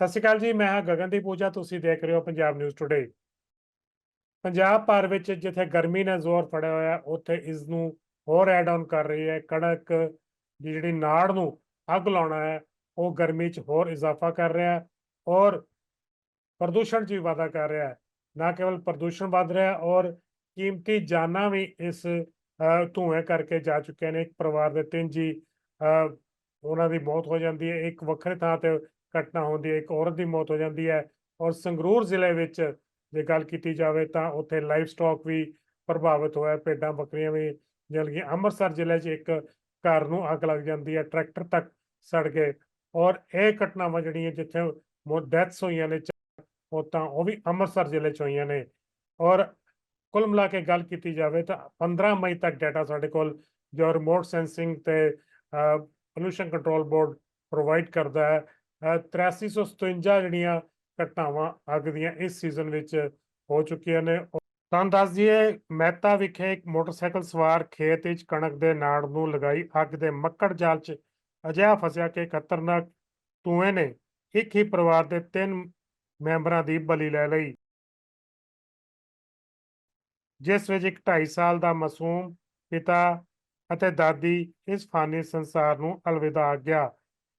ਸਤਿ ਸ਼੍ਰੀ ਅਕਾਲ ਜੀ ਮੈਂ ਹਾਂ ਗਗਨਦੀਪ ਪੂਜਾ ਤੁਸੀਂ ਦੇਖ ਰਹੇ ਹੋ ਪੰਜਾਬ ਨਿਊਜ਼ ਟੁਡੇ ਪੰਜਾਬ ਭਰ ਵਿੱਚ ਜਿੱਥੇ ਗਰਮੀ ਨੇ ਜ਼ੋਰ ਫੜਿਆ ਹੋਇਆ ਉੱਥੇ ਇਸ ਨੂੰ ਹੋਰ ਐਡ ਆਨ ਕਰ ਰਹੀ ਹੈ। ਕਣਕ ਦੀ ਜਿਹੜੀ ਨਾੜ ਨੂੰ ਅੱਗ ਲਾਉਣਾ ਹੈ ਉਹ ਗਰਮੀ 'ਚ ਹੋਰ ਇਜ਼ਾਫਾ ਕਰ ਰਿਹਾ ਹੈ ਔਰ ਪ੍ਰਦੂਸ਼ਣ 'ਚ ਵੀ ਵਾਧਾ ਕਰ ਰਿਹਾ ਹੈ। ਨਾ ਕੇਵਲ ਪ੍ਰਦੂਸ਼ਣ ਵੱਧ ਰਿਹਾ ਔਰ ਕੀਮਤੀ ਜਾਨਾਂ ਵੀ ਇਸ ਅ, ਧੂਏ ਕਰਕੇ ਜਾ ਚੁੱਕੇ ਨੇ। ਇੱਕ ਪਰਿਵਾਰ ਦੇ ਤਿੰਨ ਜੀ ਅ, ਉਹਨਾਂ ਦੀ ਮੌਤ ਹੋ ਜਾਂਦੀ ਹੈ। ਇੱਕ ਵੱਖਰੇ ਥਾਂ ਤੇ ਘਟਨਾ ਹੁੰਦੀ ਹੈ, ਇੱਕ ਔਰਤ ਦੀ ਮੌਤ ਹੋ ਜਾਂਦੀ ਹੈ ਔਰ ਸੰਗਰੂਰ ਜ਼ਿਲ੍ਹੇ ਵਿੱਚ ਜੇ ਗੱਲ ਕੀਤੀ ਜਾਵੇ ਤਾਂ ਉੱਥੇ ਲਾਈਵ ਸਟਾਕ ਵੀ ਪ੍ਰਭਾਵਿਤ ਹੋਇਆ, ਭੇਡਾਂ ਬੱਕਰੀਆਂ ਵੀ ਜਲ ਗਈਆਂ ਅੰਮ੍ਰਿਤਸਰ ਜ਼ਿਲ੍ਹੇ 'ਚ ਇੱਕ ਘਰ ਨੂੰ ਅੱਗ ਲੱਗ ਜਾਂਦੀ ਹੈ, ਟਰੈਕਟਰ ਤੱਕ ਸੜ ਗਏ ਔਰ ਇਹ ਘਟਨਾਵਾਂ ਜਿਹੜੀਆਂ ਜਿੱਥੇ ਡੈਥਸ ਹੋਈਆਂ ਨੇ, ਉਹ ਤਾਂ ਉਹ ਵੀ ਅੰਮ੍ਰਿਤਸਰ ਜ਼ਿਲ੍ਹੇ 'ਚ ਹੋਈਆਂ ਨੇ ਔਰ ਕੁੱਲ ਮਿਲਾ ਕੇ ਗੱਲ ਕੀਤੀ ਜਾਵੇ ਤਾਂ 15 ਮਈ ਤੱਕ ਡਾਟਾ ਸਾਡੇ ਕੋਲ ਜੋ ਰਿਮੋਟ ਸੈਂਸਿੰਗ ਤੇ ਪੋਲੂਸ਼ਨ ਕੰਟਰੋਲ ਬੋਰਡ ਪ੍ਰੋਵਾਈਡ ਕਰਦਾ ਹੈ 8357 ਜਿਹੜੀਆਂ ਘਟਨਾਵਾਂ ਅੱਗ ਦੀਆਂ ਇਸ ਸੀਜ਼ਨ ਵਿੱਚ ਹੋ ਚੁੱਕੀਆਂ ਨੇ। ਤੁਹਾਨੂੰ ਦੱਸ ਦਈਏ, ਮਹਿਤਾ ਵਿਖੇ ਇੱਕ ਮੋਟਰਸਾਈਕਲ ਸਵਾਰ ਖੇਤ ਵਿੱਚ ਕਣਕ ਦੇ ਨਾੜ ਨੂੰ ਲਗਾਈ, ਅੱਗ ਦੇ ਮੱਕੜ ਜਾਲ 'ਚ ਅਜਿਹਾ ਫਸਿਆ ਕਿ ਖਤਰਨਾਕ ਧੂਏ ਨੇ ਇੱਕ ਹੀ ਪਰਿਵਾਰ ਦੇ ਤਿੰਨ ਮੈਂਬਰਾਂ ਦੀ ਬਲੀ ਲੈ ਲਈ। ਜਿਸ ਵਿੱਚ ਇੱਕ 2.5 ਸਾਲ ਦਾ ਮਾਸੂਮ ਪਿਤਾ ਅਤੇ ਦਾਦੀ ਇਸ ਫਾਨੀ ਸੰਸਾਰ ਨੂੰ ਅਲਵਿਦਾ ਆ ਗਿਆ।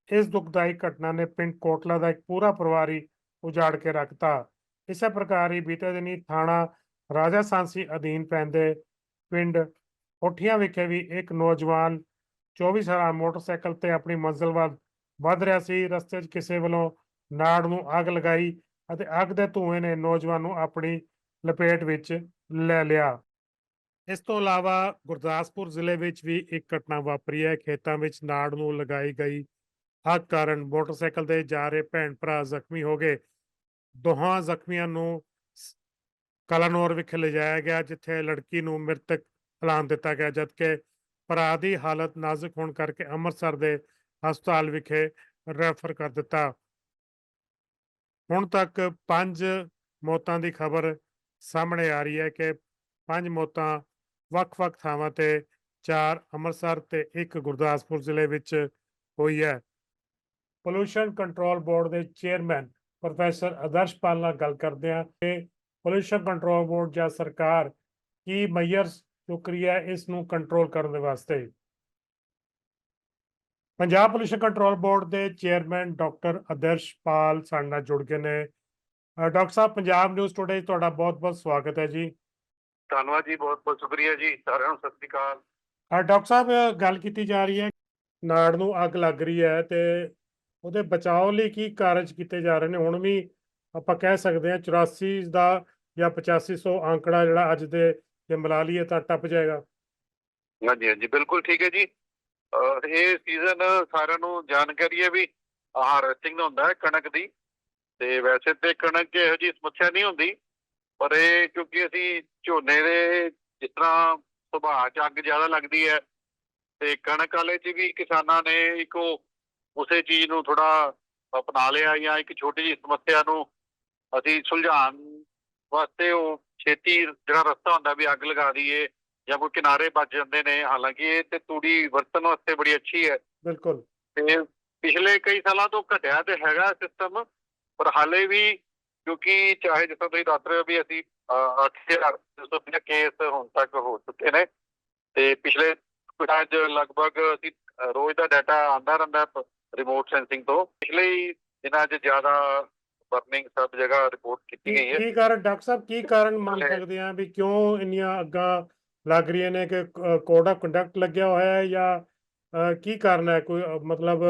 ਇਸ ਦੁਖਦਾਈ ਘਟਨਾ ਨੇ ਪਿੰਡ ਕੋਟਲਾ ਦਾ ਇੱਕ ਪੂਰਾ ਪਰਿਵਾਰ ਹੀ ਉਜਾੜ ਕੇ ਰੱਖਤਾ। ਇਸੇ ਪ੍ਰਕਾਰ ਹੀ ਬੀਤੇ ਦਿਨੀ ਥਾਣਾ ਰਾਜਾ ਸਾਂਸੀ ਅਧੀਨ ਪੈਂਦੇ ਪਿੰਡ ਕੋਠੀਆਂ ਵਿਖੇ ਵੀ ਇੱਕ ਨੌਜਵਾਨ 24 ਸਾਲਾ ਮੋਟਰਸਾਈਕਲ ਤੇ ਆਪਣੀ ਮੰਜ਼ਿਲ ਵੱਲ ਵੱਧ ਰਿਹਾ ਸੀ। ਰਸਤੇ 'ਚ ਕਿਸੇ ਵੱਲੋਂ ਨਾੜ ਨੂੰ ਅੱਗ ਲਗਾਈ ਅਤੇ ਅੱਗ ਦੇ ਧੂਏ ਨੇ ਨੌਜਵਾਨ ਨੂੰ ਆਪਣੀ ਲਪੇਟ ਵਿੱਚ ਲੈ ਲਿਆ। ਇਸ ਤੋਂ ਇਲਾਵਾ ਗੁਰਦਾਸਪੁਰ ਜ਼ਿਲ੍ਹੇ ਵਿੱਚ ਵੀ ਇੱਕ ਘਟਨਾ ਵਾਪਰੀ ਹੈ। ਖੇਤਾਂ ਵਿੱਚ ਨਾੜ ਨੂੰ ਲਗਾਈ ਗਈ ਹੱਕ ਕਾਰਨ ਮੋਟਰਸਾਈਕਲ ਤੇ ਜਾ ਰਹੇ ਭੈਣ ਭਰਾ ਜ਼ਖਮੀ ਹੋ ਗਏ। ਦੋਹਾਂ ਜ਼ਖਮੀਆਂ ਨੂੰ ਕਲਾਨੌਰ ਵਿਖੇ ਲਿਜਾਇਆ ਗਿਆ, ਜਿੱਥੇ ਲੜਕੀ ਨੂੰ ਮ੍ਰਿਤਕ ਐਲਾਨ ਦਿੱਤਾ ਗਿਆ, ਜਦਕਿ ਭਰਾ ਦੀ ਹਾਲਤ ਨਾਜ਼ੁਕ ਹੋਣ ਕਰਕੇ ਅੰਮ੍ਰਿਤਸਰ ਦੇ ਹਸਪਤਾਲ ਵਿਖੇ ਰੈਫਰ ਕਰ ਦਿੱਤਾ। ਹੁਣ ਤੱਕ ਪੰਜ ਮੌਤਾਂ ਦੀ ਖਬਰ ਸਾਹਮਣੇ ਆ ਰਹੀ ਹੈ ਕਿ ਪੰਜ ਮੌਤਾਂ ਵੱਖ-ਵੱਖ ਥਾਵਾਂ ਤੇ, ਚਾਰ ਅੰਮ੍ਰਿਤਸਰ ਤੇ ਇੱਕ ਗੁਰਦਾਸਪੁਰ ਜ਼ਿਲ੍ਹੇ ਵਿੱਚ ਹੋਈ ਹੈ। ਪੋਲੂਸ਼ਨ ਕੰਟਰੋਲ ਬੋਰਡ ਦੇ ਚੇਅਰਮੈਨ ਪ੍ਰੋਫੈਸਰ ਆਦਰਸ਼ਪਾਲ ਨਾਲ ਗੱਲ ਕਰਦੇ ਹਾਂ ਕਿ ਪੋਲੂਸ਼ਨ ਕੰਟਰੋਲ ਬੋਰਡ ਜਾਂ ਸਰਕਾਰ ਕੀ ਮਈਅਰਸ ਚੁੱਕ ਰਹੀ ਹੈ ਇਸ ਨੂੰ ਕੰਟਰੋਲ ਕਰਨ ਦੇ ਵਾਸਤੇ। ਪੰਜਾਬ ਪੋਲੂਸ਼ਨ ਕੰਟਰੋਲ ਬੋਰਡ ਦੇ ਚੇਅਰਮੈਨ ਡਾਕਟਰ ਆਦਰਸ਼ਪਾਲ ਸਾਡੇ ਨਾਲ ਜੁੜ ਗਏ ਨੇ। ਡਾਕਟਰ ਸਾਹਿਬ ਪੰਜਾਬ ਨਿਊਜ਼ ਟੁਡੇ ਤੁਹਾਡਾ ਬਹੁਤ-ਬਹੁਤ ਸਵਾਗਤ ਹੈ ਜੀ। ਧੰਨਵਾਦ ਜੀ ਬਹੁਤ ਬਹੁਤ ਸ਼ੁਕਰੀਆ ਜੀ ਸਾਰਿਆਂ ਨੂੰ ਸਤਿ ਸ੍ਰੀ ਅਕਾਲ। ਡਾਕਟਰ ਸਾਹਿਬ ਗੱਲ ਕੀਤੀ ਜਾ ਰਹੀ ਹੈ ਨਾੜ ਨੂੰ ਅੱਗ ਲੱਗ ਰਹੀ ਹੈ ਤੇ ਉਹਦੇ ਬਚਾਓ ਲਈ ਕੀ ਕਾਰਜ ਕੀਤੇ ਜਾ ਰਹੇ ਨੇ? ਹੁਣ ਵੀ ਆਪਾਂ ਕਹਿ ਸਕਦੇ ਹਾਂ 84 ਦਾ ਜਾਂ 8500 ਅੰਕੜਾ ਜਿਹੜਾ ਅੱਜ ਦੇ ਜੇ ਮਿਲਾ ਲਈਏ ਤਾਂ ਟੱਪ ਜਾਏਗਾ। ਹਾਂਜੀ ਹਾਂਜੀ, ਬਿਲਕੁਲ ਠੀਕ ਹੈ ਜੀ। ਇਹ ਸੀਜ਼ਨ ਸਾਰਿਆਂ ਨੂੰ ਜਾਣਕਾਰੀ ਹੈ ਵੀ ਹਾਰਵੈਸਟਿੰਗ ਦਾ ਹੁੰਦਾ ਹੈ ਕਣਕ ਦੀ। ਤੇ ਵੈਸੇ ਤੇ ਕਣਕ ਇਹੋ ਜਿਹੀ ਸਮੱਸਿਆ ਨਹੀਂ ਹੁੰਦੀ, ਪਰ ਇਹ ਕਿਉਂਕਿ ਅਸੀਂ ਝੋਨੇ ਦੇ ਜਿਸ ਤਰ੍ਹਾਂ ਸੁਭਾਅ 'ਚ ਅੱਗ ਜ਼ਿਆਦਾ ਲੱਗਦੀ ਹੈ, ਤੇ ਕਣਕ ਵਾਲੇ 'ਚ ਵੀ ਕਿਸਾਨਾਂ ਨੇ ਇੱਕ ਉਸੇ ਚੀਜ਼ ਨੂੰ ਥੋੜਾ ਅਪਣਾ ਲਿਆ ਜਾਂ ਇੱਕ ਛੋਟੀ ਜਿਹੀ ਸਮੱਸਿਆ ਨੂੰ ਅਸੀਂ ਸੁਲਝਾਉਣ ਵਾਸਤੇ ਉਹ ਛੇਤੀ ਜਿਹੜਾ ਰਸਤਾ ਹੁੰਦਾ ਵੀ ਅੱਗ ਲਗਾ ਦਈਏ ਜਾਂ ਕੋਈ ਕਿਨਾਰੇ ਬਚ ਜਾਂਦੇ ਨੇ ਹਾਲਾਂਕਿ ਇਹ ਤੇ ਤੂੜੀ ਵਰਤਣ ਵਾਸਤੇ ਬੜੀ ਅੱਛੀ ਹੈ। ਬਿਲਕੁਲ। ਤੇ ਪਿਛਲੇ ਕਈ ਸਾਲਾਂ ਤੋਂ ਘਟਿਆ ਤੇ ਹੈਗਾ ਸਿਸਟਮ ਪਰ ਹਾਲੇ ਵੀ ਕਿਉਂਕਿ ਚਾਹੇ ਜਿਸ ਤਰ੍ਹਾਂ ਤੁਸੀਂ ਦੱਸ ਰਹੇ ਹੋ ਵੀ ਅਸੀਂ 8000 ਕੇਸ ਹੁਣ ਤੱਕ ਹੋ ਚੁੱਕੇ ਨੇ। ਤੇ ਪਿਛਲੇ ਕੁਝ ਲਗਭਗ ਅਸੀਂ ਰੋਜ਼ ਦਾ ਡਾਟਾ ਆਉਂਦਾ ਰਹਿੰਦਾ ਰਿਮੋਟ ਸੈਂਸਿੰਗ ਤੋਂ। ਪਿਛਲੇ ਹੀ ਦਿਨਾਂ 'ਚ ਜ਼ਿਆਦਾ ਬਰਨਿੰਗ ਸਭ ਜਗ੍ਹਾ ਰਿਪੋਰਟ ਕੀਤੀ ਕੀ ਗਈ ਹੈ। ਕੀ ਕਾਰਨ ਡਾਕਟਰ ਸਾਹਿਬ ਕੀ ਕਾਰਨ ਮੰਨ ਸਕਦੇ ਆ ਵੀ ਕਿਉਂ ਇੰਨੀਆਂ ਅੱਗਾਂ ਲੱਗ ਰਹੀਆਂ ਨੇ ਕਿ ਕੋਡ ਆਫ ਕੰਡਕਟ ਲੱਗਿਆ ਹੋਇਆ ਹੈ ਜਾਂ ਕੀ ਕਾਰਨ ਹੈ? ਕੋਈ ਮਤਲਬ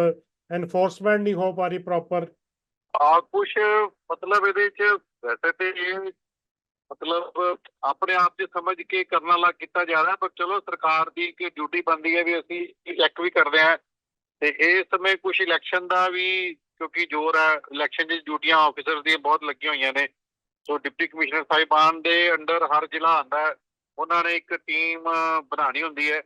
ਐਨਫੋਰਸਮੈਂਟ ਨਹੀਂ ਹੋ ਪਾ ਰਹੀ ਪ੍ਰੋਪਰ ਆ ਕੁਛ ਮਤਲਬ ਇਹਦੇ ਚ ਵੈਸੇ ਤੇ ਇਹ ਮਤਲਬ ਆਪਣੇ ਆਪ 'ਚ ਸਮਝ ਕੇ ਕਰਨ ਵਾਲਾ ਕੀਤਾ ਜਾ ਰਿਹਾ ਪਰ ਚਲੋ ਸਰਕਾਰ ਦੀ ਇੱਕ ਡਿਊਟੀ ਬਣਦੀ ਹੈ ਵੀ ਅਸੀਂ ਚੈੱਕ ਵੀ ਕਰਦੇ ਹਾਂ। ਤੇ ਇਸ ਸਮੇਂ ਕੁਝ ਇਲੈਕਸ਼ਨ ਦਾ ਵੀ ਕਿਉਂਕਿ ਜ਼ੋਰ ਹੈ ਇਲੈਕਸ਼ਨ ਦੀ ਡਿਊਟੀਆਂ ਆਫੀਸਰ ਦੀਆਂ ਬਹੁਤ ਲੱਗੀਆਂ ਹੋਈਆਂ ਨੇ। ਸੋ ਡਿਪਟੀ ਕਮਿਸ਼ਨਰ ਸਾਹਿਬਾਨ ਦੇ ਅੰਡਰ ਹਰ ਜ਼ਿਲ੍ਹਾ ਆਂਦਾ ਉਹਨਾਂ ਨੇ ਇੱਕ ਟੀਮ ਬਣਾਣੀ ਹੁੰਦੀ ਹੈ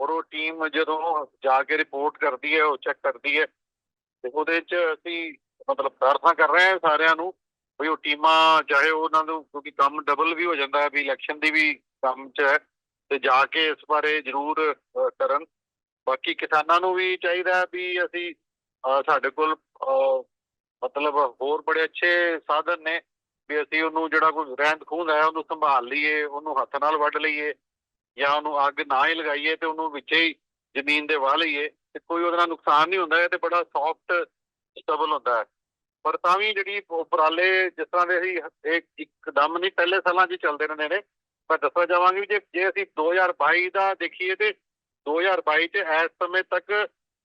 ਔਰ ਉਹ ਟੀਮ ਜਦੋਂ ਜਾ ਕੇ ਰਿਪੋਰਟ ਕਰਦੀ ਹੈ, ਉਹ ਚੈੱਕ ਕਰਦੀ ਹੈ ਤੇ ਉਹਦੇ 'ਚ ਅਸੀਂ ਮਤਲਬ ਪ੍ਰਾਰਥਨਾ ਕਰ ਰਹੇ ਹਾਂ ਸਾਰਿਆਂ ਨੂੰ ਵੀ ਉਹ ਟੀਮਾਂ ਚਾਹੇ ਉਹਨਾਂ ਨੂੰ ਕਿਉਂਕਿ ਕੰਮ ਡਬਲ ਵੀ ਹੋ ਜਾਂਦਾ ਹੈ ਵੀ ਇਲੈਕਸ਼ਨ ਦੀ ਵੀ ਕੰਮ 'ਚ ਹੈ ਤੇ ਜਾ ਕੇ ਇਸ ਬਾਰੇ ਜ਼ਰੂਰ ਕਰਨ। ਬਾਕੀ ਕਿਸਾਨਾਂ ਨੂੰ ਵੀ ਚਾਹੀਦਾ ਵੀ ਅਸੀਂ ਸਾਡੇ ਕੋਲ ਮਤਲਬ ਹੋਰ ਬੜੇ ਅੱਛੇ ਸਾਧਨ ਨੇ ਵੀ ਅਸੀਂ ਉਹਨੂੰ ਜਿਹੜਾ ਕੋਈ ਰਹਿੰਦ ਖੂੰਦ ਹੈ ਉਹਨੂੰ ਸੰਭਾਲ ਲਈਏ, ਉਹਨੂੰ ਹੱਥ ਨਾਲ ਵੱਢ ਲਈਏ ਜਾਂ ਉਹਨੂੰ ਅੱਗ ਨਾ ਹੀ ਲਗਾਈਏ ਤੇ ਉਹਨੂੰ ਵਿੱਚੇ ਹੀ ਜ਼ਮੀਨ ਦੇ ਵਾਹ ਲਈਏ ਤੇ ਕੋਈ ਉਹਦੇ ਨਾਲ ਨੁਕਸਾਨ ਨਹੀਂ ਹੁੰਦਾ, ਇਹ ਤੇ ਬੜਾ ਸੌਫਟ ਸਟੇਬਲ ਹੁੰਦਾ ਹੈ। ਪਰ ਤਾਂ ਵੀ ਜਿਹੜੀ ਉਪਰਾਲੇ ਜਿਸ ਤਰ੍ਹਾਂ ਦੇ ਅਸੀਂ ਇਹ ਇੱਕਦਮ ਨਹੀਂ ਪਹਿਲੇ ਸਾਲਾਂ 'ਚ ਚੱਲਦੇ ਰਹਿੰਦੇ ਨੇ, ਮੈਂ ਦੱਸਣਾ ਚਾਹਾਂਗੀ ਵੀ ਜੇ ਜੇ ਅਸੀਂ 2022 ਦਾ ਦੇਖੀਏ ਤੇ 2022 ਚ ਇਸ ਸਮੇਂ ਤੱਕ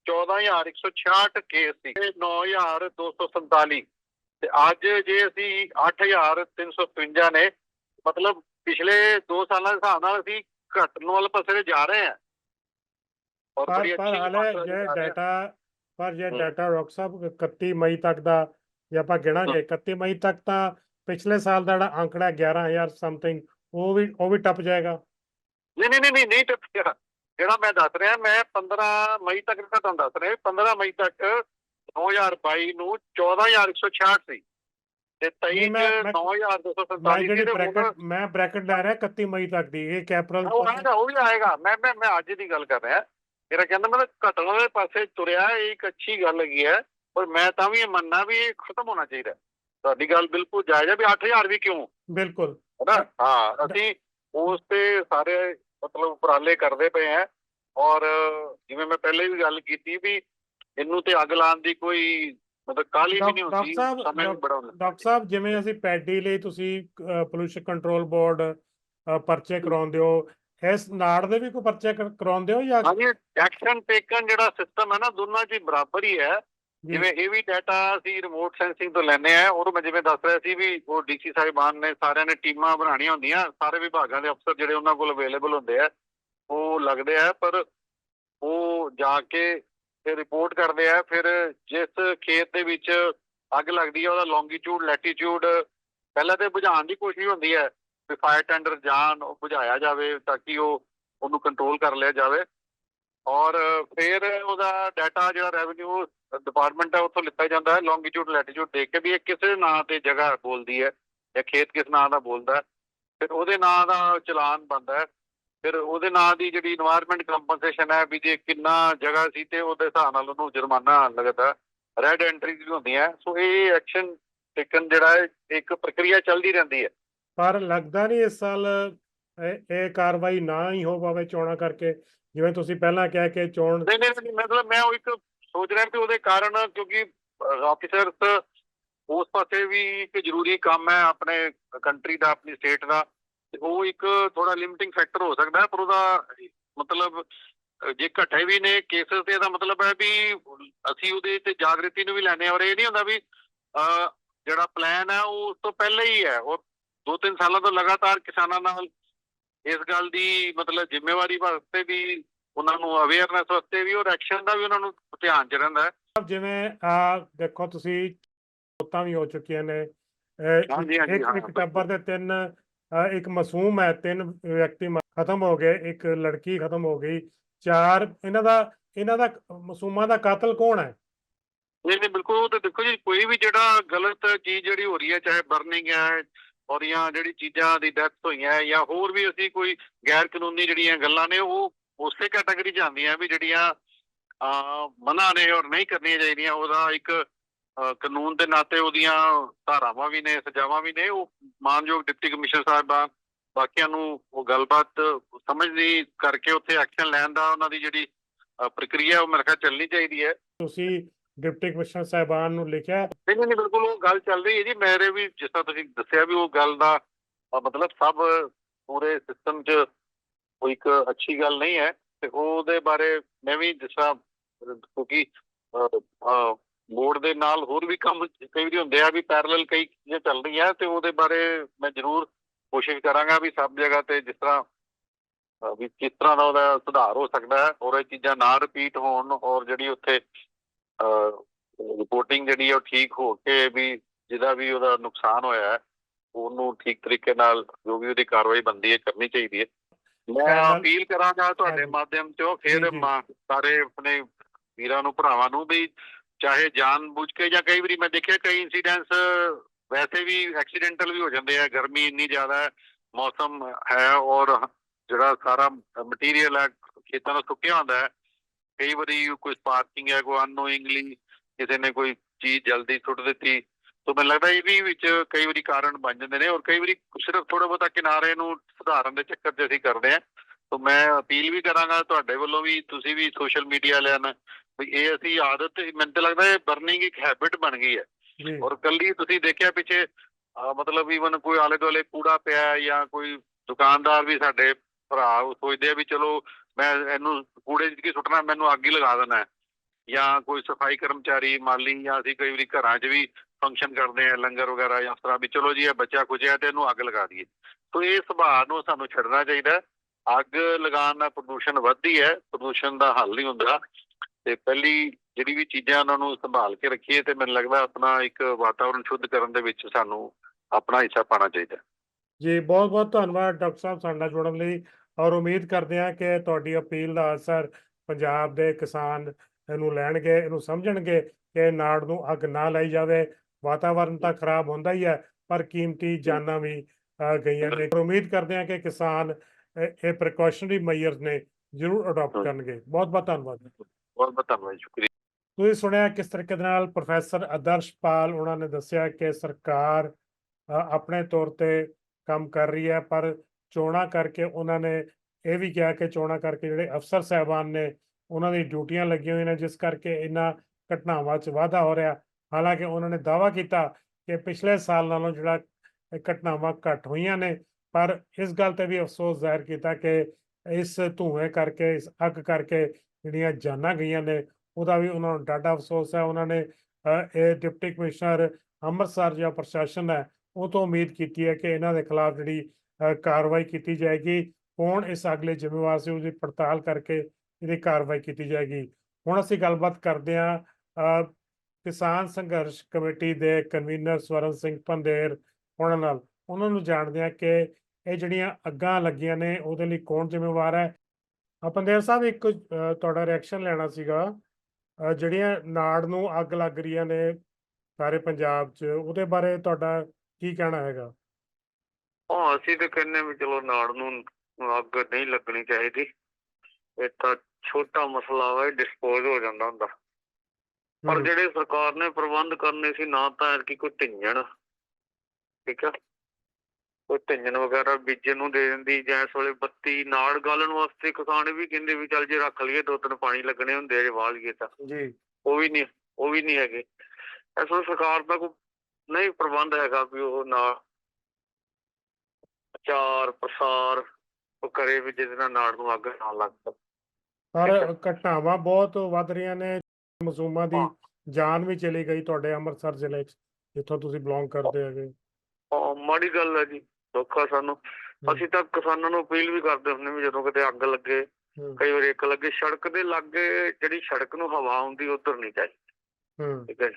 14166 ਕੇਸ ਸੀ ਤੇ 9247 ਤੇ ਅੱਜ ਜੇ ਅਸੀਂ 8353 ਨੇ ਮਤਲਬ ਪਿਛਲੇ 2 ਸਾਲਾਂ ਦੇ ਹਿਸਾਬ ਨਾਲ ਅਸੀਂ ਘਟਣ ਵਾਲੇ ਪਾਸੇ ਜਾ ਰਹੇ ਹਾਂ। ਔਰ ਬੜੀ ਅੱਛੀ ਹਾਲੇ ਜੇ। ਡਾਟਾ ਪਰ ਜੇ। ਡਾਟਾ ਡਾਕਟਰ ਸਾਹਿਬ 31 ਮਈ ਤੱਕ ਦਾ ਜੇ ਆਪਾਂ ਗਿਣਾਂਗੇ 31 ਮਈ ਤੱਕ ਤਾਂ ਪਿਛਲੇ ਸਾਲ ਦਾ ਜਿਹੜਾ ਅੰਕੜਾ 11000 ਸਮਥਿੰਗ ਉਹ ਵੀ ਉਹ ਵੀ ਟੱਪ ਜਾਏਗਾ। ਨਹੀਂ ਨਹੀਂ ਨਹੀਂ ਨਹੀਂ ਨਹੀਂ ਟੱਪਿਆ ਜਿਹੜਾ ਮੈਂ ਦੱਸ ਰਿਹਾ ਮੈਂ 15 ਮਈ ਤੱਕ ਦਾ ਤੁਹਾਨੂੰ ਦੱਸ ਰਿਹਾ 15 ਮਈ ਤੱਕ 2022 ਨੂੰ 14166 ਸੀ ਤੇ 23 ਨਹੀਂ, ਚ ਮੈਂ- ਮੈਂ- 9247 ਮੈਂ ਸੀ ਬ੍ਰੈਕਟ ਮੈਂ ਬ੍ਰੈਕਟ ਲੈ ਰਿਹਾ 31 ਮਈ ਤੱਕ ਦੀ ਇਹ ਕੈਪਰਲ ਉਹ ਵੀ ਆਏਗਾ। ਮੈਂ ਮੈਂ ਮੈਂ ਅੱਜ ਦੀ ਗੱਲ ਕਰ ਰਿਹਾ। ਮੇਰਾ ਕਹਿੰਦਾ ਮੈਂ ਘਟਣ ਵਾਲੇ ਪਾਸੇ ਤੁਰਿਆ ਇਹ ਇੱਕ ਅੱਛੀ ਗੱਲ ਹੈਗੀ ਹੈ ਪਰ ਮੈਂ ਤਾਂ ਵੀ ਇਹ ਮੰਨਣਾ ਵੀ ਇਹ ਖਤਮ ਹੋਣਾ ਚਾਹੀਦਾ ਤੁਹਾਡੀ ਗੱਲ ਬਿਲਕੁਲ ਜਾਇਜ਼ ਹੈ ਵੀ 8000 ਵੀ ਕਿਉਂ? ਬਿਲਕੁਲ। ਹੈਨਾ ਹਾਂ ਅਸੀਂ ਉਸ ਤੇ ਸਾਰੇ ਮਤਲਬ ਉਪਰਾਲੇ ਕਰਦੇ ਪਏ ਆ। ਔਰ ਜਿਵੇਂ ਮੈਂ ਪਹਿਲੇ ਵੀ ਗੱਲ ਕੀਤੀ ਵੀ ਇਹਨੂੰ ਤੇ ਅੱਗ ਲਾਉਣ ਦੀ ਕੋਈ ਮਤਲਬ ਕਾਲੀ ਵੀ ਨਹੀਂ ਹੁੰਦੀ ਸਮੇਂ ਬੜਾ ਹੁੰਦਾ। ਡਾਕਟਰ ਸਾਹਿਬ ਜਿਵੇਂ ਅਸੀਂ ਪੈਡੀ ਲਈ ਤੁਸੀਂ ਪੋਲੂਸ਼ਨ ਕੰਟਰੋਲ ਬੋਰਡ ਪਰਚੇ ਕਰਾਉਂਦੇ ਹੋ ਇਸ ਨਾੜ ਦੇ ਵੀ ਕੋਈ ਪਰਚੇ ਕਰ- ਕਰਾਉਂਦੇ ਹੋ ਜਾਂ ਹਾਂਜੀ ਐਕਸ਼ਨ ਟੇਕਨ ਜਿਹੜਾ ਸਿਸਟਮ ਹੈ ਨਾ ਦੋਨਾਂ 'ਚ ਬਰਾਬਰ ਹੀ ਹੈ। ਜਿਵੇਂ ਇਹ ਵੀ ਡਾਟਾ ਅਸੀਂ ਰਿਮੋਟ ਸੈਂਸਿੰਗ ਤੋਂ ਲੈਂਦੇ ਆ ਉਹ ਮੈਂ ਜਿਵੇਂ ਦੱਸ ਰਿਹਾ ਸੀ ਵੀ ਉਹ ਡੀਸੀ ਸਾਹਿਬਾਨ ਨੇ ਸਾਰਿਆਂ ਨੇ ਟੀਮਾਂ ਬਣਾਉਣੀਆਂ ਹੁੰਦੀਆਂ, ਸਾਰੇ ਵਿਭਾਗਾਂ ਦੇ ਅਫਸਰ ਜਿਹੜੇ ਉਹਨਾਂ ਕੋਲ ਅਵੇਲੇਬਲ ਹੁੰਦੇ ਆ, ਉਹ ਲੱਗਦੇ ਆ, ਪਰ ਉਹ ਜਾ ਕੇ ਫਿਰ ਰਿਪੋਰਟ ਕਰਦੇ ਆ, ਫਿਰ ਜਿਸ ਖੇਤ ਦੇ ਵਿੱਚ ਅੱਗ ਲੱਗਦੀ ਹੈ ਉਹਦਾ ਲੌਂਗੀਟਿਊਡ ਲੈਟੀਟਿਊਡ ਪਹਿਲਾਂ ਤੇ ਬੁਝਾਉਣ ਦੀ ਕੋਸ਼ਿਸ਼ ਹੁੰਦੀ ਹੈ ਵੀ ਫਾਇਰ ਟੈਂਡਰ ਜਾਣ, ਉਹ ਬੁਝਾਇਆ ਜਾਵੇ ਤਾਂ ਕਿ ਉਹ ਉਹਨੂੰ ਕੰਟਰੋਲ ਕਰ ਲਿਆ ਜਾਵੇ। ਔਰ ਫਿਰ ਉਹਦਾ ਡਾਟਾ ਜਿਹੜਾ ਰੈਵਨਿਊ ਡਿਪਾਰਟਮੈਂਟ ਹੈ ਉੱਥੋਂ ਲਿੱਤਾ ਜਾਂਦਾ ਹੈ ਲੌਂਗੀਟਿਊਡ ਲੈਟੀਟਿਊਡ ਦੇਖ ਕੇ ਵੀ ਇਹ ਕਿਸੇ ਨਾਂ ਤੇ ਜਗ੍ਹਾ ਬੋਲਦੀ ਹੈ ਜਾਂ ਖੇਤ ਕਿਸ ਨਾਂ ਦਾ ਬੋਲਦਾ ਫਿਰ ਉਹਦੇ ਨਾਂ ਦਾ ਚਲਾਨ ਬਣਦਾ ਫਿਰ ਉਹਦੇ ਨਾਂ ਦੀ ਜਿਹੜੀ এনवायरमेंट ਕੰਪਨਸੇਸ਼ਨ ਹੈ ਵੀ ਜੇ ਕਿੰਨਾ ਜਗ੍ਹਾ ਸੀ ਤੇ ਉਹਦੇ ਹਿਸਾਬ ਨਾਲ ਉਹਨੂੰ ਜੁਰਮਾਨਾ ਲੱਗਦਾ ਰੈਡ ਐਂਟਰੀਜ਼ ਵੀ ਹੁੰਦੀਆਂ ਸੋ ਇਹ ਐਕਸ਼ਨ ਟੇਕਨ ਜਿਹੜਾ ਹੈ ਇੱਕ ਪ੍ਰਕਿਰਿਆ ਚੱਲਦੀ ਰਹਿੰਦੀ ਹੈ। ਪਰ ਲੱਗਦਾ ਨਹੀਂ ਇਸ ਸਾਲ ਇਹ ਕਾਰਵਾਈ ਨਾ ਹੀ ਹੋ ਪਾਵੇ ਚੋਣਾਂ ਕਰਕੇ। ਜਿਵੇਂ ਤੁਸੀਂ ਪਹਿਲਾਂ ਕਿਹਾ ਕਿ ਚੋਣ ਨਹੀਂ ਨਹੀਂ ਮਤਲਬ ਮੈਂ ਉਹ ਇੱਕ ਸੋਚ ਰਿਹਾ ਕਿ ਉਹਦੇ ਕਾਰਨ ਕਿਉਂਕਿ ਆਫੀਸਰਸ ਉਸ ਪਾਸੇ ਵੀ ਇੱਕ ਜ਼ਰੂਰੀ ਕੰਮ ਹੈ ਆਪਣੇ ਕੰਟਰੀ ਦਾ ਆਪਣੀ ਸਟੇਟ ਦਾ। ਉਹ ਇੱਕ ਥੋੜਾ ਲਿਮਿਟਿੰਗ ਫੈਕਟਰ ਹੋ ਸਕਦਾ ਹੈ ਪਰ ਉਹਦਾ ਮਤਲਬ ਜੇ ਘਟੇ ਵੀ ਨੇ ਕੇਸਸ ਤੇ ਇਹਦਾ ਮਤਲਬ ਹੈ ਵੀ ਅਸੀਂ ਉਹਦੇ ਤੇ ਜਾਗਰਤੀ ਨੂੰ ਵੀ ਲੈਣੇ ਔਰ ਇਹ ਨਹੀਂ ਹੁੰਦਾ ਵੀ ਅਹ, ਜਿਹੜਾ ਪਲਾਨ ਹੈ ਉਹ ਉਸ ਤੋਂ ਪਹਿਲਾਂ ਹੀ ਹੈ। ਉਹ ਦੋ ਤਿੰਨ ਸਾਲਾਂ ਤੋਂ ਲਗਾਤਾਰ ਕਿਸਾਨਾਂ ਨਾਲ ਇਸ ਗੱਲ ਦੀ ਮਤਲਬ ਜ਼ਿੰਮੇਵਾਰੀ ਵਾਸਤੇ ਵੀ ਉਹਨਾਂ ਨੂੰ ਅਵੇਅਰਨੈਸ ਵਾਸਤੇ ਵੀ ਔਰ ਐਕਸ਼ਨ ਦਾ ਵੀ ਉਹਨਾਂ ਨੂੰ ਧਿਆਨ ਚ ਰਹਿੰਦਾ ਹੈ। ਜਿਵੇਂ ਆ ਦੇਖੋ ਤੁਸੀਂ ਮੌਤਾਂ ਵੀ ਹੋ ਚੁੱਕੀਆਂ ਨੇ। ਇੱਕ- ਹਾਂਜੀ, ਹਾਂਜੀ, ਇੱਕ ਹਾਂ, ਇੱਕ ਟੱਬਰ ਦੇ ਤਿੰਨ ਅਹ ਇੱਕ ਮਾਸੂਮ ਹੈ ਤਿੰਨ ਵਿਅਕਤੀ ਮ- ਖਤਮ ਹੋ ਗਏ ਇੱਕ ਲੜਕੀ ਖਤਮ ਹੋ ਗਈ ਚਾਰ ਇਹਨਾਂ ਦਾ ਇਹਨਾਂ ਦਾ ਮਾਸੂਮਾਂ ਦਾ ਕਾਤਲ ਕੌਣ ਹੈ? ਨਹੀਂ ਨਹੀਂ ਬਿਲਕੁਲ ਉਹ ਤੇ ਦੇਖੋ ਜੀ ਕੋਈ ਵੀ ਜਿਹੜਾ ਗਲਤ ਚੀਜ਼ ਜਿਹੜੀ ਹੋ ਰਹੀ ਹੈ ਚਾਹੇ ਬਰਨਿੰਗ ਹੈ ਔਰ ਜਾਂ ਜਿਹੜੀ ਚੀਜ਼ਾਂ ਦੀ ਡੈਥ ਹੋਈਆਂ ਹੈ ਜਾਂ ਹੋਰ ਵੀ ਅਸੀਂ ਕੋਈ ਗੈਰ ਕਾਨੂੰਨੀ ਜਿਹੜੀਆਂ ਗੱਲਾਂ ਨੇ ਉਹ ਉਸੇ ਕੈਟਾਗਰੀ ਚ ਆਉਂਦੀਆਂ ਵੀ ਜਿਹੜੀਆਂ ਮਨ੍ਹਾ ਨੇ ਔਰ ਨਹੀਂ ਕਰਨੀਆਂ ਚਾਹੀਦੀਆਂ ਉਹਦਾ ਇੱਕ ਕਾਨੂੰਨ ਦੇ ਨਾਤੇ ਉਹਦੀਆਂ ਧਾਰਾਵਾਂ ਵੀ ਨੇ ਸਜ਼ਾਵਾਂ ਵੀ ਨੇ ਉਹ ਮਾਨਯੋਗ ਡਿਪਟੀ ਕਮਿਸ਼ਨਰ ਸਾਹਿਬਾਨ ਬਾਕੀਆਂ ਨੂੰ ਉਹ ਗੱਲਬਾਤ ਸਮਝਦੀ ਕਰਕੇ ਉੱਥੇ ਐਕਸ਼ਨ ਲੈਣ ਦਾ ਉਹਨਾਂ ਦੀ ਜਿਹੜੀ ਪ੍ਰਕਿਰਿਆ ਉਹ ਮੇਰੇ ਖਿਆਲ ਚੱਲਣੀ ਚਾਹੀਦੀ ਹੈ। ਤੁਸੀਂ ਡਿਪਟੀ ਕਮਿਸ਼ਨਰ ਸਾਹਿਬਾਨ ਨੂੰ ਲਿਖਿਆ? ਨਹੀਂ ਨਹੀਂ ਨਹੀਂ, ਬਿਲਕੁਲ ਉਹ ਗੱਲ ਚੱਲ ਰਹੀ ਹੈ ਜੀ। ਮੇਰੇ ਵੀ ਜਿਸ ਤਰ੍ਹਾਂ ਤੁਸੀਂ ਦੱਸਿਆ ਵੀ ਉਹ ਗੱਲ ਦਾ ਮਤਲਬ ਸਭ ਪੂਰੇ ਸਿਸਟਮ 'ਚ ਕੋਈ ਇੱਕ ਅੱਛੀ ਗੱਲ ਨਹੀਂ ਹੈ ਤੇ ਉਹਦੇ ਬਾਰੇ ਮੈਂ ਵੀ ਜਿਸ ਤਰ੍ਹਾਂ, ਕਿਉਂਕਿ ਬੋਰਡ ਦੇ ਨਾਲ ਹੋਰ ਵੀ ਕੰਮ ਕਈ ਵਾਰੀ ਹੁੰਦੇ ਆ ਵੀ ਪੈਰਲਲ ਕਈ ਚੀਜ਼ਾਂ ਚੱਲ ਰਹੀਆਂ ਤੇ ਉਹਦੇ ਬਾਰੇ ਮੈਂ ਜ਼ਰੂਰ ਕੋਸ਼ਿਸ਼ ਕਰਾਂਗਾ ਵੀ ਸਭ ਜਗ੍ਹਾ ਤੇ ਜਿਸ ਤਰ੍ਹਾਂ ਵੀ ਕਿਸ ਤਰ੍ਹਾਂ ਦਾ ਉਹਦਾ ਸੁਧਾਰ ਹੋ ਸਕਦਾ ਹੈ ਔਰ ਇਹ ਚੀਜ਼ਾਂ ਨਾ ਰਿਪੀਟ ਹੋਣ ਔਰ ਜਿਹੜੀ ਉੱਥੇ ਰਿਪੋਰਟਿੰਗ ਜਿਹੜੀ ਹੈ ਉਹ ਠੀਕ ਹੋ ਕੇ ਵੀ ਜਿਹਦਾ ਵੀ ਉਹਦਾ ਨੁਕਸਾਨ ਹੋਇਆ ਹੈ, ਉਹਨੂੰ ਠੀਕ ਤਰੀਕੇ ਨਾਲ ਜੋ ਵੀ ਉਹਦੀ ਕਾਰਵਾਈ ਬੰਦੀ ਹੈ ਕਰਨੀ ਚਾਹੀਦੀ ਹੈ। ਮੈਂ ਅਪੀਲ ਕਰਾਂਗਾ ਤੁਹਾਡੇ। ਮਾਧਿਅਮ ਤੋਂ ਫਿਰ ਸਾਰੇ ਆਪਣੇ ਵੀਰਾਂ ਨੂੰ ਭਰਾਵਾਂ ਨੂੰ ਵੀ ਚਾਹੇ ਜਾਣ ਬੁੱਝ ਕੇ ਜਾਂ ਕਈ ਵਾਰੀ ਮੈਂ ਦੇਖਿਆ ਕਈ ਇਨਸੀਡੈਂਟਸ ਵੈਸੇ ਵੀ ਐਕਸੀਡੈਂਟਲ ਵੀ ਹੋ ਜਾਂਦੇ ਆ ਗਰਮੀ ਇੰਨੀ ਜ਼ਿਆਦਾ ਹੈ ਮੌਸਮ ਹੈ ਔਰ ਜਿਹੜਾ ਸਾਰਾ ਮਟੀਰੀਅਲ ਹੈ ਖੇਤਾਂ ਦਾ ਸੁੱਕਿਆ ਹੁੰਦਾ ਹੈ ਕਈ ਵਾਰੀ ਕੋਈ ਸਪਾਰਕਿੰਗ ਹੈ ਕੋਈ ਅਨਨੋਇੰਗਲੀ ਕਿਸੇ ਨੇ ਕੋਈ ਚੀਜ਼ ਜਲਦੀ ਸੁੱਟ ਦਿੱਤੀ ਤੋਂ ਮੈਨੂੰ ਲੱਗਦਾ ਇਹ ਵੀ ਵਿੱਚ ਕਈ ਵਾਰੀ ਕਾਰਨ ਬਣ ਜਾਂਦੇ ਨੇ ਔਰ ਕਈ ਵਾਰੀ ਸਿਰਫ ਥੋੜਾ ਬਹੁਤਾ ਕਿਨਾਰੇ ਨੂੰ ਸੁਧਾਰਨ ਦੇ ਚੱਕਰ 'ਚ ਅਸੀਂ ਕਰਦੇ ਹਾਂ। ਤੋਂ ਮੈਂ ਅਪੀਲ ਵੀ ਕਰਾਂਗਾ ਤੁਹਾਡੇ ਵੱਲੋਂ ਵੀ ਤੁਸੀਂ ਵੀ ਸੋਸ਼ਲ ਮੀਡੀਆ ਵਾਲਿਆਂ ਨੂੰ ਵੀ ਇਹ ਅਸੀਂ ਆਦਤ ਮੈਨੂੰ ਤਾਂ ਲੱਗਦਾ ਇਹ ਬਰਨਿੰਗ ਇੱਕ ਹੈਬਿਟ ਬਣ ਗਈ ਹੈ। ਔਰ ਕੱਲੀ ਤੁਸੀਂ ਦੇਖਿਆ ਪਿੱਛੇ ਮਤਲਬ ਈਵਨ ਕੋਈ ਆਲੇ ਦੁਆਲੇ ਕੂੜਾ ਪਿਆ ਜਾਂ ਕੋਈ ਦੁਕਾਨਦਾਰ ਵੀ ਸਾਡੇ ਭਰਾ ਉਹ ਸੋਚਦੇ ਆ ਵੀ ਚਲੋ ਮੈਂ ਇਹਨੂੰ ਕੂੜੇ 'ਚ ਕੀ ਸੁੱਟਣਾ ਮੈਨੂੰ ਅੱਗ ਹੀ ਲਗਾ ਦੇਣਾ ਹੈ। ਜਾਂ ਕੋਈ ਸਫ਼ਾਈ ਕਰਮਚਾਰੀ ਮਾਲੀ ਜਾਂ ਅਸੀਂ ਕਈ ਵਾਰੀ ਘਰਾਂ 'ਚ ਵੀ ਫੰਕਸ਼ਨ ਕਰਦੇ ਆ ਲੰਗਰ ਵਗੈਰਾ ਜਾਂ ਇਸ ਤਰ੍ਹਾਂ ਵੀ, ਚਲੋ ਜੀ, ਇਹ ਬੱਚਾ ਖੁਜਿਆ ਤੇ ਇਹਨੂੰ ਅੱਗ ਲਗਾ ਦਈਏ। ਤੋ ਇਹ ਸੁਭਾਅ ਨੂੰ ਸਾਨੂੰ ਛੱਡਣਾ ਚਾਹੀਦਾ ਅੱਗ ਲਗਾਉਣ ਨਾਲ ਪ੍ਰਦੂਸ਼ਣ ਵੱਧਦੀ ਹੈ, ਪ੍ਰਦੂਸ਼ਣ ਦਾ ਹੱਲ ਨਹੀਂ ਹੁੰਦਾ। ਤੇ ਪਹਿਲੀ ਜਿਹੜੀ ਵੀ ਚੀਜ਼ਾਂ ਉਹਨਾਂ ਨੂੰ ਸੰਭਾਲ ਕੇ ਰੱਖੀਏ ਤੇ ਮੈਨੂੰ ਲੱਗਦਾ ਆਪਣਾ ਇੱਕ ਵਾਤਾਵਰਣ ਸ਼ੁੱਧ ਕਰਨ ਦੇ ਵਿੱਚ ਸਾਨੂੰ ਆਪਣਾ ਹਿੱਸਾ ਪਾਣਾ ਚਾਹੀਦਾ ਜੀ ਬਹੁਤ ਬਹੁਤ ਧੰਨਵਾਦ ਡਾਕਟਰ ਸਾਹਿਬ ਸਾਡੇ ਨਾਲ ਜੁੜਨ ਲਈ। ਔਰ ਉਮੀਦ ਕਰਦੇ ਹਾਂ ਕਿ ਤੁਹਾਡੀ ਅਪੀਲ ਦਾ ਅਸਰ ਪੰਜਾਬ ਦੇ ਕਿਸਾਨ ਇਹਨੂੰ ਲੈਣਗੇ ਇਹਨੂੰ ਸਮਝਣਗੇ ਕਿ ਨਾੜ ਨੂੰ ਅੱਗ ਨਾ ਲਾਈ ਜਾਵੇ। ਵਾਤਾਵਰਨ ਤਾਂ ਖਰਾਬ ਹੁੰਦਾ ਹੀ ਹੈ ਪਰ ਕੀਮਤੀ ਜਾਨਾਂ ਵੀ ਗਈਆਂ ਨੇ। ਉਮੀਦ ਕਰਦੇ ਹਾਂ ਕਿ ਕਿਸਾਨ ਇਹ- ਪ੍ਰੀਕਾਸ਼ਨਰੀ ਮੈਜਰਸ ਨੇ ਜ਼ਰੂਰ ਅਡਾਪਟ। ਕਰਨਗੇ। ਬਹੁਤ ਬਹੁਤ ਧੰਨਵਾਦ। ਬਹੁਤ ਬਹੁਤ ਧੰਨਵਾਦ ਸ਼ੁਕਰੀਆ। ਤੁਸੀਂ ਸੁਣਿਆ ਕਿਸ ਤਰੀਕੇ ਦੇ ਨਾਲ ਪ੍ਰੋਫੈਸਰ ਆਦਰਸ਼ਪਾਲ ਉਹਨਾਂ ਨੇ ਦੱਸਿਆ ਕਿ ਸਰਕਾਰ ਆਪਣੇ ਤੌਰ ਤੇ ਕੰਮ ਕਰ ਰਹੀ ਹੈ ਪਰ ਚੋਣਾਂ ਕਰਕੇ ਉਹਨਾਂ ਨੇ ਇਹ ਵੀ ਕਿਹਾ ਕਿ ਚੋਣਾਂ ਕਰਕੇ ਜਿਹੜੇ ਅਫਸਰ ਸਾਹਿਬਾਨ ਨੇ ਉਹਨਾਂ ਦੀ ਡਿਊਟੀਆਂ ਲੱਗੀਆਂ ਹੋਈਆਂ ਨੇ, ਜਿਸ ਕਰਕੇ ਇਹਨਾਂ ਘਟਨਾਵਾਂ 'ਚ ਵਾਧਾ ਹੋ ਰਿਹਾ। ਹਾਲਾਂਕਿ ਉਹਨਾਂ ਨੇ ਦਾਅਵਾ ਕੀਤਾ ਕਿ ਪਿਛਲੇ ਸਾਲ ਨਾਲੋਂ ਜਿਹੜਾ ਘਟਨਾਵਾਂ ਘੱਟ ਹੋਈਆਂ ਨੇ, ਪਰ ਇਸ ਗੱਲ ਤੇ ਵੀ ਅਫਸੋਸ ਜ਼ਾਹਿਰ ਕੀਤਾ ਕਿ ਇਸ ਧੂਏ ਕਰਕੇ, ਇਸ ਅੱਗ ਕਰਕੇ ਜਿਹੜੀਆਂ ਜਾਨਾਂ ਗਈਆਂ ਨੇ, ਉਹਦਾ ਵੀ ਉਹਨਾਂ ਨੂੰ ਡਾਢਾ ਅਫਸੋਸ ਹੈ। ਉਹਨਾਂ ਨੇ ਇਹ ਡਿਪਟੀ ਕਮਿਸ਼ਨਰ ਅੰਮ੍ਰਿਤਸਰ ਜਾਂ ਪ੍ਰਸ਼ਾਸਨ ਹੈ, ਉਹ ਤੋਂ ਉਮੀਦ ਕੀਤੀ ਹੈ ਕਿ ਇਹਨਾਂ ਦੇ ਖਿਲਾਫ ਜਿਹੜੀ ਕਾਰਵਾਈ ਕੀਤੀ ਜਾਏਗੀ। ਕੌਣ ਇਸ ਅਗਲੇ ਜ਼ਿੰਮੇਵਾਰ ਸੀ, ਉਹਦੀ ਪੜਤਾਲ ਕਰਕੇ ਇਹਦੀ ਕਾਰਵਾਈ ਕੀਤੀ ਜਾਏਗੀ। ਹੁਣ ਅਸੀਂ ਗੱਲਬਾਤ ਕਰਦੇ ਹਾਂ ਕਿਸਾਨ ਸੰਘਰਸ਼ ਕਮੇਟੀ ਦੇ ਕਨਵੀਨਰ ਸਵਰਨ ਸਿੰਘ ਪੰਦੇਰ ਉਹਨਾਂ ਨਾਲ। ਉਹਨਾਂ ਨੂੰ ਜਾਣਦੇ ਹਾਂ ਕਿ ਇਹ ਜਿਹੜੀਆਂ ਅੱਗਾਂ ਲੱਗੀਆਂ ਨੇ, ਉਹਦੇ ਲਈ ਕੌਣ ਜ਼ਿੰਮੇਵਾਰ ਹੈ। ਪੰਦੇਰ ਸਾਹਿਬ, ਇੱਕ ਤੁਹਾਡਾ ਰਿਐਕਸ਼ਨ ਲੈਣਾ ਸੀਗਾ। ਜਿਹੜੀਆਂ ਨਾੜ ਨੂੰ ਅੱਗ ਲੱਗ ਰਹੀਆਂ ਨੇ ਸਾਰੇ ਪੰਜਾਬ 'ਚ, ਉਹਦੇ ਬਾਰੇ ਤੁਹਾਡਾ ਕੀ ਕਹਿਣਾ ਹੈਗਾ? ਹਾਂ ਅਸੀਂ ਤਾਂ ਕਹਿੰਦੇ ਵੀ ਚਲੋ ਨਾੜ ਨੂੰ ਅੱਗ ਨਹੀਂ ਲੱਗਣੀ ਚਾਹੀਦੀ। ਇਹ ਤਾਂ ਛੋਟਾ ਮਸਲਾ ਵਾ ਡਿਸਪੋਜ਼ ਹੋ ਜਾਂਦਾ ਹੁੰਦਾ। ਪਰ ਜਿਹੜੇ ਸਰਕਾਰ ਨੇ ਪ੍ਰਬੰਧ ਕਰਨੇ ਸੀ ਨਾ ਤਾਂ ਕਿ ਕੋਈ ਢਿੰਜਣ ਠੀਕ ਆ? ਕੋਈ ਢਿੰਜਣ ਵਗੈਰਾ ਬੀਜਣ ਨੂੰ ਦੇ ਦਿੰਦੀ ਜਾਂ ਇਸ ਵੇਲੇ ਬੱਤੀ ਨਾੜ ਗਾਲਣ ਵਾਸਤੇ ਕਿਸਾਨ ਵੀ ਕਹਿੰਦੇ ਵੀ ਚੱਲ ਜੇ ਰੱਖ ਲਈਏ ਦੋ ਤਿੰਨ ਪਾਣੀ ਲੱਗਣੇ ਹੁੰਦੇ ਜੇ ਵਾਹ ਲਈਏ ਤਾਂ। ਜੀ। ਉਹ ਵੀ ਨਹੀਂ ਉਹ ਵੀ ਨਹੀਂ ਹੈਗੇ। ਇਸ ਵੇਲੇ ਸਰਕਾਰ ਦਾ ਕੋਈ ਨਹੀਂ ਪ੍ਰਬੰਧ ਹੈਗਾ ਵੀ ਉਹ ਨਾ ਪ੍ਰਚਾਰ ਪ੍ਰਸਾਰ ਉਹ ਕਰੇ ਵੀ ਜਿਹਦੇ ਨਾਲ ਨਾੜ ਨੂੰ ਅੱਗ ਨਾ ਲੱਗ ਸਕੇ। ਪਰ ਘਟਨਾਵਾਂ ਬਹੁਤ ਵੱਧ ਰਹੀਆਂ ਨੇ ਮਾਸੂਮਾਂ ਦੀ। ਜਾਨ ਵੀ ਚਲੀ ਗਈ ਤੁਹਾਡੇ ਅੰਮ੍ਰਿਤਸਰ ਜ਼ਿਲ੍ਹੇ 'ਚ ਜਿੱਥੋਂ ਤੁਸੀਂ ਬਿਲੋਂਗ ਕਰਦੇ ਹੈਗੇ। ਹਾਂ ਮਾੜੀ ਗੱਲ ਹੈ ਜੀ ਆ ਸਾਨੂੰ। ਅਸੀਂ ਤਾਂ ਕਿਸਾਨਾਂ ਨੂੰ ਅਪੀਲ ਵੀ ਕਰਦੇ ਹੁੰਦੇ ਵੀ ਜਦੋਂ ਕਿਤੇ ਅੱਗ ਲੱਗੇ ਕਈ ਵਾਰੀ ਇੱਕ ਲੱਗੇ ਸੜਕ ਦੇ ਲਾਗੇ ਜਿਹੜੀ ਸੜਕ ਨੂੰ ਹਵਾ ਆਉਂਦੀ ਉਧਰ ਨਹੀਂ ਚਾਹੀਦੀ ਹਮ, ਠੀਕ ਹੈ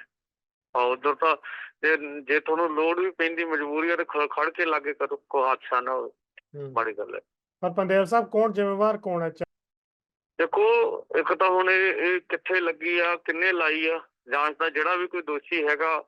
ਆ ਉਧਰ ਤਾਂ ਜੇ ਜੇ ਤੁਹਾਨੂੰ ਲੋੜ ਵੀ ਪੈਂਦੀ ਮਜਬੂਰੀ ਹੈ ਤੇ ਖੜ ਕੇ ਲਾਗੇ ਕਰੋ ਕੋ ਹਾਦਸਾ ਨਾ ਹੋਵੇ। ਮਾੜੀ ਗੱਲ ਹੈ। ਪਰ ਪੰਦੇਰ ਸਾਹਿਬ ਕੌਣ ਜ਼ਿੰਮੇਵਾਰ ਕੌਣ ਹੈ? ਦੇਖੋ ਇੱਕ ਤਾਂ ਹੁਣ ਇਹ ਕਿੱਥੇ ਲੱਗੀ ਆ ਕਿੰਨੇ ਲਾਈ ਆ ਜਾਂਚ ਦਾ ਜਿਹੜਾ ਵੀ ਕੋਈ ਦੋਸ਼ੀ ਹੈਗਾ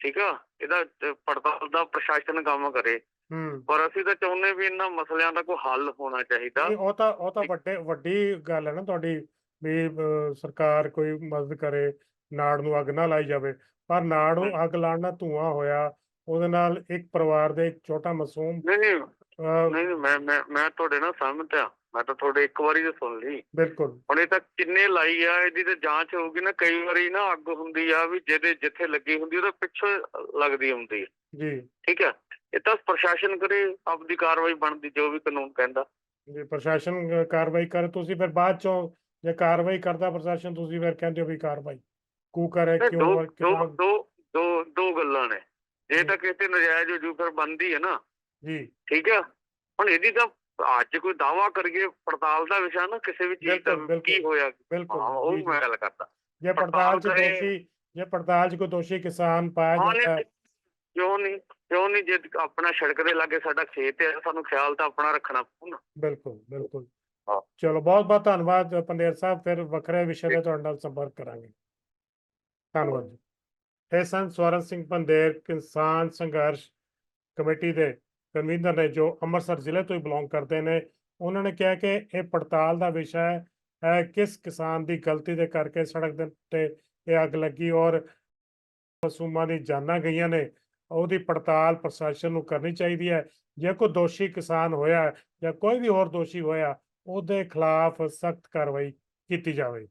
ਠੀਕ ਆ ਇਹਦਾ ਪੜਤਾਲ ਦਾ ਪ੍ਰਸ਼ਾਸਨ ਕੰਮ ਕਰੇ। ਹੂੰ। ਪਰ ਅਸੀਂ ਤਾਂ ਚਾਹੁੰਦੇ ਵੀ ਇਹਨਾਂ ਮਸਲਿਆਂ ਦਾ ਕੋਈ ਹੱਲ ਹੋਣਾ ਚਾਹੀਦਾ। ਉਹ ਤਾਂ ਉਹ ਤਾਂ ਵੱਡੇ ਵੱਡੀ ਗੱਲ ਹੈ ਨਾ ਤੁਹਾਡੀ ਵੀ ਸਰਕਾਰ ਕੋਈ ਮਦਦ ਕਰੇ ਨਾੜ ਨੂੰ ਅੱਗ ਨਾ ਲਾਈ ਜਾਵੇ। ਪਰ ਨਾੜ ਨੂੰ ਅੱਗ ਲਾਉਣ ਨਾਲ ਧੂਆਂ ਹੋਇਆ ਉਹਦੇ ਨਾਲ ਇੱਕ ਪਰਿਵਾਰ ਦੇ ਇੱਕ ਛੋਟਾ ਮਾਸੂਮ ਨਹੀਂ ਨਹੀਂ ਅਹ, ਨਹੀਂ ਨਹੀਂ, ਮੈਂ ਮੈਂ ਮੈਂ ਤੁਹਾਡੇ ਨਾਲ ਸਹਿਮਤ ਆ। ਮੈਂ ਤਾਂ ਤੁਹਾਡੇ ਇੱਕ ਵਾਰੀ ਤਾਂ ਸੁਣ ਲਈ। ਬਿਲਕੁਲ। ਹੁਣ ਇਹ ਤਾਂ ਕਿੰਨੇ ਲਾਈ ਆ ਇਹਦੀ ਤਾਂ ਜਾਂਚ ਹੋਊਗੀ ਨਾ ਕਈ ਵਾਰੀ ਨਾ ਅੱਗ ਹੁੰਦੀ ਆ ਵੀ ਜਿਹਦੇ ਜਿੱਥੇ ਲੱਗੀ ਹੁੰਦੀ ਉਹਦੇ ਪਿੱਛੇ ਲੱਗਦੀ ਹੁੰਦੀ ਜੀ। ਠੀਕ ਹੈ ਇਹ ਤਾਂ ਪ੍ਰਸ਼ਾਸਨ ਕਰੇ ਆਪਦੀ ਕਾਰਵਾਈ ਬਣਦੀ ਜੋ ਵੀ ਕਾਨੂੰਨ ਕਹਿੰਦਾ। ਜੀ ਪ੍ਰਸ਼ਾਸਨ ਕਾਰਵਾਈ ਕਰੇ ਤੁਸੀਂ ਫਿਰ ਬਾਅਦ ਚੋਂ ਜੇ ਕਾਰਵਾਈ ਕਰਦਾ ਪ੍ਰਸ਼ਾਸਨ ਤੁਸੀਂ ਫਿਰ ਕਹਿੰਦੇ ਹੋ ਵੀ ਕਾਰਵਾਈ। ਕੂ ਕਰੇ ਕਿਉਂ ਕਿਉਂ? ਦੋ ਦੋ ਦੋ ਗੱਲਾਂ ਨੇ। ਜੇ ਤਾਂ ਕਿਸੇ ਨਜਾਇਜ਼ ਹੋ ਜੂ ਫਿਰ ਬੰਦੀ ਹੈ ਨਾ। ਜੀ। ਠੀਕ ਹੈ ਹੁਣ ਇਹਦੀ ਤਾਂ ਅੱਜ ਕੋਈ ਦਾਵਾ ਕਰੀਏ ਪੜਤਾਲ ਦਾ ਵਿਸ਼ਾ ਨਾ ਕਿਸੇ ਵੀ ਚੀਜ਼ ਦਾ ਕੀ। ਹੋਇਆ? ਬਿਲਕੁਲ ਉਹ ਮੈਂ। ਗੱਲ ਕਰਦਾ। ਜੇ ਪੜਤਾਲ 'ਚ ਦੋਸ਼ੀ ਜੇ ਪੜਤਾਲ 'ਚ ਕੋਈ ਦੋਸ਼ੀ ਕਿਸਾਨ ਪਾਇਆ ਜਾਂਦਾ ਕਿਉਂ ਨਹੀਂ ਕਿਉਂ ਨਹੀਂ? ਜੇ ਆਪਣਾ ਸੜਕ ਦੇ ਲਾਗੇ ਸਾਡਾ ਖੇਤ ਹੈ ਸਾਨੂੰ ਖਿਆਲ ਤਾਂ ਆਪਣਾ ਰੱਖਣਾ ਪਊ ਨਾ। ਬਿਲਕੁਲ ਬਿਲਕੁਲ। ਚਲੋ ਬਹੁਤ ਬਹੁਤ ਧੰਨਵਾਦ ਪੰਦੇਰ ਸਾਹਿਬ ਫਿਰ ਵੱਖਰੇ ਵਿਸ਼ੇ ਤੇ ਤੁਹਾਡੇ ਨਾਲ ਸੰਪਰਕ ਕਰਾਂਗੇ। ਧੰਨਵਾਦ ਇਹ ਸਨ ਸਵਰਨ ਸਿੰਘ ਪੰਦੇਰ ਕਿਸਾਨ ਸੰਘਰਸ਼ ਕਮੇਟੀ ਦੇ ਕਨਵੀਨਰ ਨੇ ਜੋ ਅੰਮ੍ਰਿਤਸਰ ਜ਼ਿਲ੍ਹੇ ਤੋਂ ਹੀ ਬਿਲੋਂਗ ਕਰਦੇ ਨੇ, ਉਹਨਾਂ ਨੇ ਕਿਹਾ ਕਿ ਇਹ ਪੜਤਾਲ ਦਾ ਵਿਸ਼ਾ ਹੈ ਕਿਸ ਕਿਸਾਨ ਦੀ ਗਲਤੀ ਦੇ ਕਰਕੇ ਸੜਕ ਦੇ ਉੱਤੇ ਇਹ ਅੱਗ ਲੱਗੀ ਔਰ ਪਸ਼ੂਆਂ ਦੀ ਜਾਨਾਂ ਗਈਆਂ ਨੇ, ਉਹਦੀ ਪੜਤਾਲ ਪ੍ਰਸ਼ਾਸਨ ਨੂੰ ਕਰਨੀ ਚਾਹੀਦੀ ਹੈ, ਜੇ ਕੋਈ ਦੋਸ਼ੀ ਕਿਸਾਨ ਹੋਇਆ ਜਾਂ ਕੋਈ ਵੀ ਹੋਰ ਦੋਸ਼ੀ ਹੋਇਆ, ਉਹਦੇ ਖਿਲਾਫ ਸਖਤ ਕਾਰਵਾਈ ਕੀਤੀ ਜਾਵੇ।